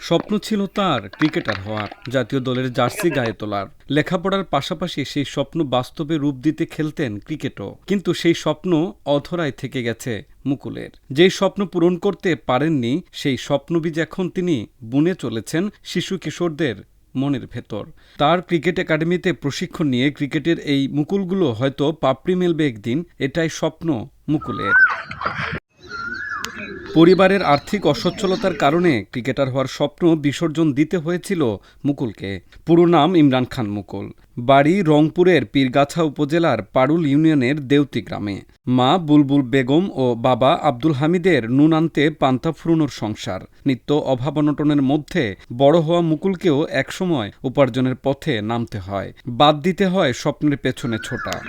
স্বপ্ন ছিল তার ক্রিকেটার হওয়ার, জাতীয় দলের জার্সি গায়ে তোলার। লেখাপড়ার পাশাপাশি সেই স্বপ্ন বাস্তবে রূপ দিতে খেলতেন ক্রিকেটও। কিন্তু সেই স্বপ্ন অধরায় থেকে গেছে মুকুলের। যে স্বপ্ন পূরণ করতে পারেননি, সেই স্বপ্নবীজ এখন তিনি বুনে চলেছেন শিশু কিশোরদের মনের ভেতর। তার ক্রিকেট একাডেমিতে প্রশিক্ষণ নিয়ে ক্রিকেটের এই মুকুলগুলো হয়তো পাপড়ি মেলবে একদিন, এটাই স্বপ্ন মুকুলের। পরিবারের আর্থিক অসচ্ছলতার কারণে ক্রিকেটার হওয়ার স্বপ্ন বিসর্জন দিতে হয়েছিল মুকুলকে। পুরো নাম ইমরান খান মুকুল। বাড়ি রংপুরের পীরগাছা উপজেলার পারুল ইউনিয়নের দেউতি গ্রামে। মা বুলবুল বেগম ও বাবা আব্দুল হামিদের নুন আনতে পান্তা ফুরনোর সংসার। নিত্য অভাব অনটনের মধ্যে বড় হওয়া মুকুলকেও একসময় উপার্জনের পথে নামতে হয়। বাদ দিতে হয় স্বপ্নের পেছনে ছোটা।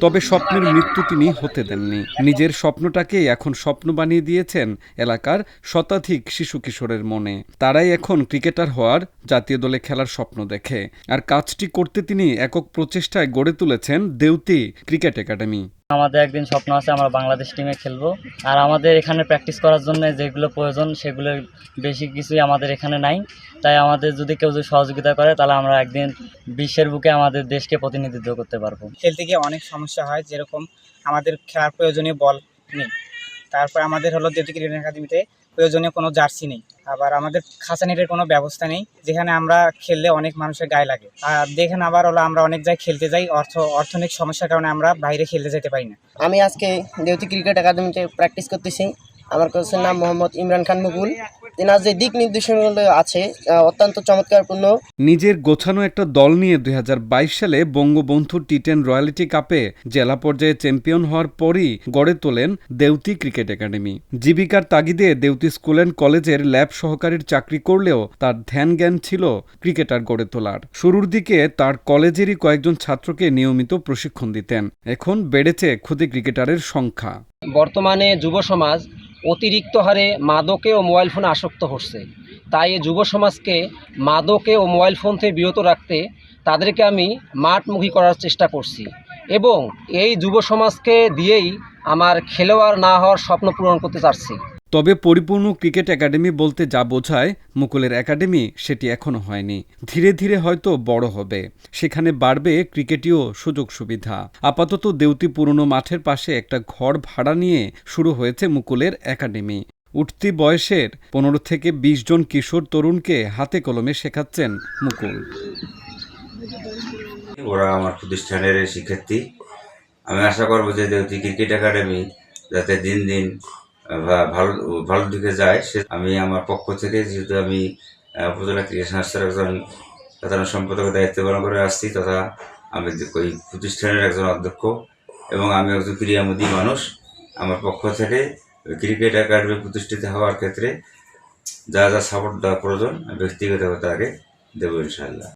তবে স্বপ্নের মৃত্যু তিনি হতে দেননি। নিজের স্বপ্নটাকে এখন স্বপ্ন বানিয়ে দিয়েছেন এলাকার শতাধিক শিশু কিশোরের মনে। তারাই এখন ক্রিকেটার হওয়ার জাতীয় দলে খেলার স্বপ্ন দেখে। আর কাজটি করতে তিনি একক প্রচেষ্টায় গড়ে তুলেছেন দেউতি ক্রিকেট একাডেমি। আমাদের একদিন স্বপ্ন আছে আমরা বাংলাদেশ টিমে খেলব। আর আমাদের এখানে প্র্যাকটিস করার জন্য যেগুলো প্রয়োজন, সেগুলো বেশি কিছুই আমাদের এখানে নাই। তাই আমাদের যদি কেউ যদি সহযোগিতা করে, তাহলে আমরা একদিন বিশ্বের বুকে আমাদের দেশকে প্রতিনিধিত্ব করতে পারব। খেলতে গিয়ে অনেক সমস্যা হয়, যেরকম আমাদের খেলার প্রয়োজনীয় বল নেই। তারপর আমাদের হলো দেবী ক্রিকেট একাডেমিতে প্রয়োজনীয় কোনো জার্সি নেই। আবার আমাদের খাঁচানিটের কোনো ব্যবস্থা নেই, যেখানে আমরা খেললে অনেক মানুষের গায়ে লাগে। আর দেখেন আবার হলো আমরা অনেক জায়গায় খেলতে যাই, অর্থ, অর্থনৈতিক সমস্যার কারণে আমরা বাইরে খেলতে যেতে পারি না। আমি আজকে দেবতী ক্রিকেট একাডেমিতে প্র্যাকটিস করতেছি, আমার কোচের নাম মোহাম্মদ ইমরান খান মুকুল। তেনার যে দিক নির্দেশনাগুলো আছে অত্যন্ত চমৎকারপূর্ণ। নিজের গোছানো একটা দল নিয়ে দুই সালে বঙ্গবন্ধু টি টেন রয়্যালিটি কাপে জেলা পর্যায়ে চ্যাম্পিয়ন হওয়ার পরই গড়ে তোলেন দেউতি ক্রিকেট একাডেমি। জীবিকার তাগিদে দেউতি স্কুল অ্যান্ড কলেজের ল্যাব সহকারীর চাকরি করলেও তার ধ্যান জ্ঞান ছিল ক্রিকেটার গড়ে তোলার। শুরুর দিকে তার কলেজেরই কয়েকজন ছাত্রকে নিয়মিত প্রশিক্ষণ দিতেন। এখন বেড়েছে ক্ষুদে ক্রিকেটারের সংখ্যা। বর্তমানে যুব সমাজ অতিরিক্ত হারে মাদকে ও মোবাইল ফোনে আসক্ত হচ্ছে। তাই এই যুব সমাজকে মাদকে ও মোবাইল ফোন থেকে বিরত রাখতে তাদেরকে আমি মাঠমুখী করার চেষ্টা করছি এবং এই যুব সমাজকে দিয়েই আমার খেলোয়াড় না হওয়ার স্বপ্ন পূরণ করতে চাচ্ছি। তবে পরিপূর্ণ ক্রিকেট একাডেমি বলতে যা বোঝায় মুকুলের একাডেমি, সেটি এখনও হয়নি। ধীরে ধীরে হয়তো বড় হবে। সেখানে বাড়বে ক্রিকেটীয় সুযোগ সুবিধা। আপাতত দেউতি পুরনো মাঠের পাশে একটা ঘর ভাড়া নিয়ে শুরু হয়েছে মুকুলের একাডেমি। উঠতি বয়সের পনেরো থেকে ২০ জন কিশোর তরুণকে হাতে কলমে শেখাচ্ছেন মুকুল। ওরা আমার প্রতিষ্ঠানের শিক্ষার্থী। আমি আশা করব যে দেবতী ক্রিকেট একাডেমি যাতে দিন দিন ভা- ভালো ভালো দিকে যায়, সে আমি আমার পক্ষ থেকে যেহেতু আমি উপজেলা ক্রীড়া সংস্থার একজন সাধারণ সম্পাদকের দায়িত্ব পালন করে আসছি তথা আমি ওই প্রতিষ্ঠানের একজন অধ্যক্ষ এবং আমি একজন ক্রীড়ামোদী মানুষ, আমার পক্ষ থেকে ক্রিকেট একাডেমি প্রতিষ্ঠিত হওয়ার ক্ষেত্রে যা যা সাপোর্ট দেওয়া প্রয়োজন ব্যক্তিগতভাবে তাকে দেবো ইনশাআল্লাহ।